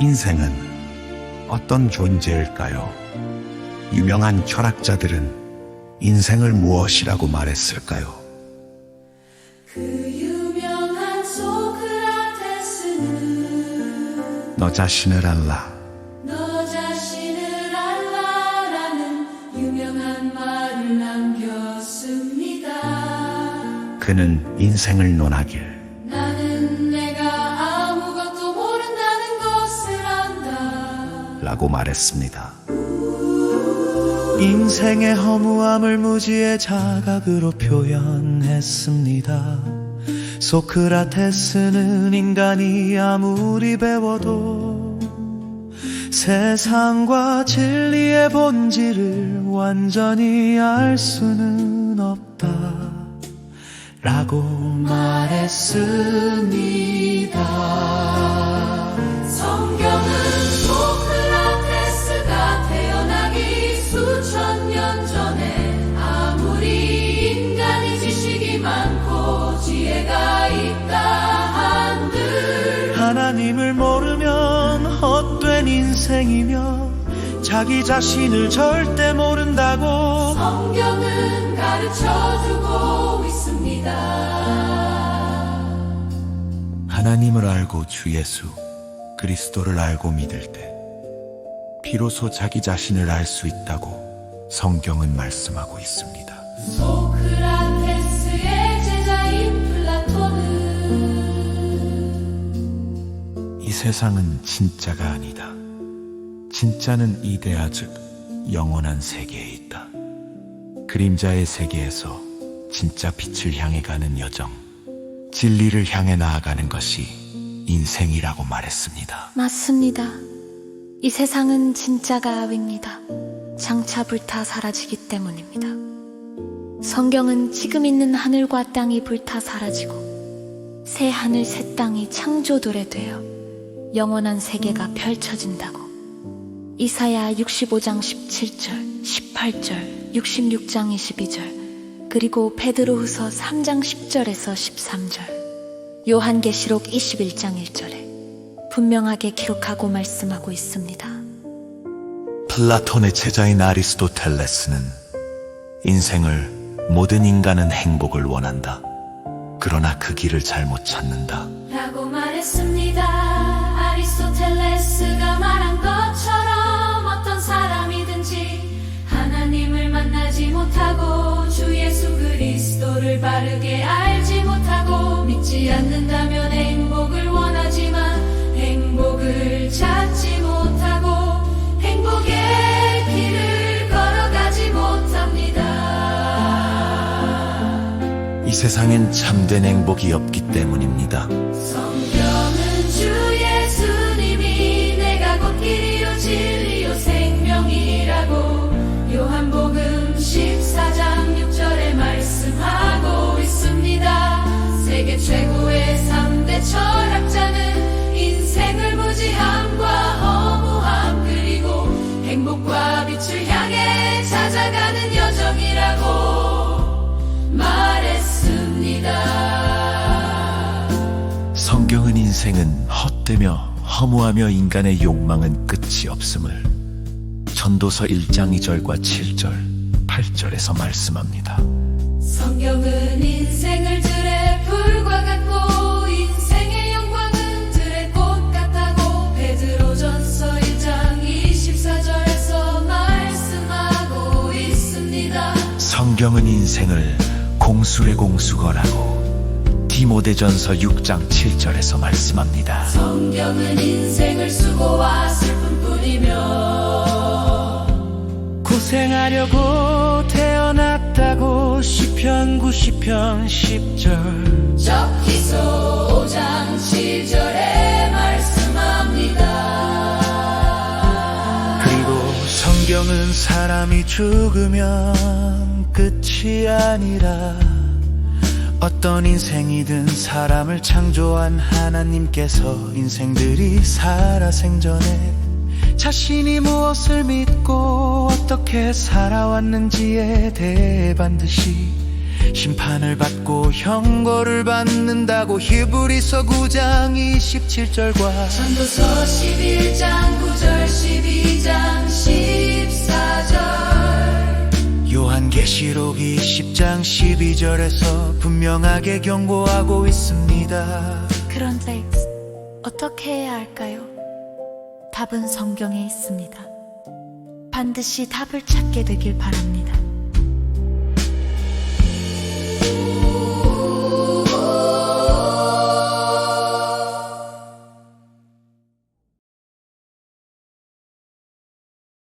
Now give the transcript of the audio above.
인생은 어떤 존재일까요? 유명한 철학자들은 인생을 무엇이라고 말했을까요? 그 유명한 소크라테스는 너 자신을 알라. 너 자신을 알라라는 유명한 말을 남겼습니다. 그는 인생을 논하길 라고 말했습니다. 인생의 허무함을 무지의 자각으로 표현했습니다. 소크라테스는 인간이 아무리 배워도 세상과 진리의 본질을 완전히 알 수는 없다. 라고 말했습니다. 지혜가 있다 한들 하나님을 모르면 헛된 인생이며 자기 자신을 절대 모른다고 성경은 가르쳐주고 있습니다. 하나님을 알고 주 예수 그리스도를 알고 믿을 때 비로소 자기 자신을 알 수 있다고 성경은 말씀하고 있습니다. 세상은 진짜가 아니다. 진짜는 이데아 즉 영원한 세계에 있다. 그림자의 세계에서 진짜 빛을 향해 가는 여정, 진리를 향해 나아가는 것이 인생이라고 말했습니다. 맞습니다. 이 세상은 진짜가 아닙니다. 장차 불타 사라지기 때문입니다. 성경은 지금 있는 하늘과 땅이 불타 사라지고 새 하늘 새 땅이 창조되려 되어 영원한 세계가 펼쳐진다고 이사야 65장 17절, 18절, 66장 22절, 그리고 베드로후서 3장 10절에서 13절, 요한계시록 21장 1절에 분명하게 기록하고 말씀하고 있습니다. 플라톤의 제자인 아리스토텔레스는 인생을 모든 인간은 행복을 원한다. 그러나 그 길을 잘못 찾는다. 라고 말했습니다. 바르게 알지 못하고 믿지 않는다면 행복을 원하지만 행복을 찾지 못하고 행복의 길을 걸어가지 못합니다. 이 세상엔 참된 행복이 없기 때문입니다. 인생은 헛되며 허무하며 인간의 욕망은 끝이 없음을 전도서 1장 2절과 7절, 8절에서 말씀합니다. 성경은 인생을 들의 불과 같고 인생의 영광은 들의 꽃 같다고 베드로전서 1장 24절에서 말씀하고 있습니다. 성경은 인생을 공술의 공수거라고 디모데전서 6장 7절에서 말씀합니다. 성경은 인생을 수고와 슬픔뿐이며 고생하려고 태어났다고 시편 90편 10절 적기소 5장 7절에 말씀합니다. 그리고 성경은 사람이 죽으면 끝이 아니라 어떤 인생이든 사람을 창조한 하나님께서 인생들이 살아 생전에 자신이 무엇을 믿고 어떻게 살아왔는지에 대해 반드시 심판을 받고 형벌을 받는다고 히브리서 9장 27절과 전도서 11장 9절 12 계시록 20장 12절에서 분명하게 경고하고 있습니다. 그런데 어떻게 해야 할까요? 답은 성경에 있습니다. 반드시 답을 찾게 되길 바랍니다.